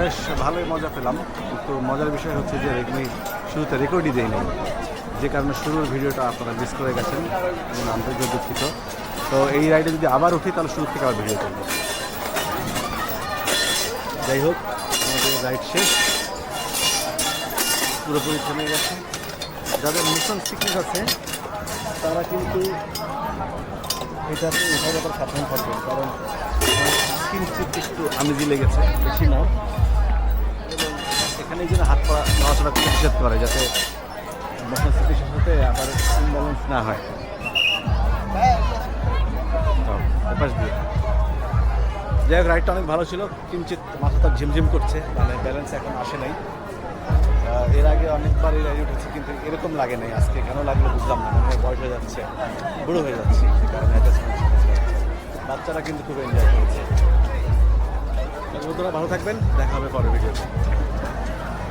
বেশ ভালোই মজা পেলাম। কিন্তু মজার বিষয় হচ্ছে যে আমি শুরুতে রেকর্ডই দেই নাই যে কারণে শুরুর ভিডিওটা আপনারা মিস করে গেছেন এবং আন্তর্জাতিক দুঃখিত। তো এই রাইডে যদি আবার উঠি, তাহলে শুরু থেকে আবার ভিডিও করব। যাই হোক, আমাদের রাইড শেষ। পুরোপুরি থেমে গেছে। যাদের মিশন সিকনেস আছে, তারা কিন্তু এটাতে ওঠার ব্যাপার সাবধান থাকবেন। কারণ কিঞ্চিত একটু আমেজি লেগেছে, বেশি না। এখানে যেন হাত পা নড়াচড়া করতে নিষেধ করে, যাতে সিকনেসের সাথে আবার ইমব্যালেন্স না হয়। দিয়ে। যাই হোক রাইডটা অনেক ভালো ছিল। কিঞ্চিত মাথাটা ঝিমঝিম করছে মানে ব্যালেন্স এখন আসে নাই। এর আগে অনেকবার এই রাইডে উঠেছি, কিন্তু এরকম লাগে নাই। আজকে কেন লাগল বুঝলাম না মানে বয়স হয়ে যাচ্ছে, বুড়ো হয়ে যাচ্ছে বাচ্চারা কিন্তু খুব এনজয় করেছে। বন্ধুরা, ভালো থাকবেন, দেখা হবে পরের ভিডিওতে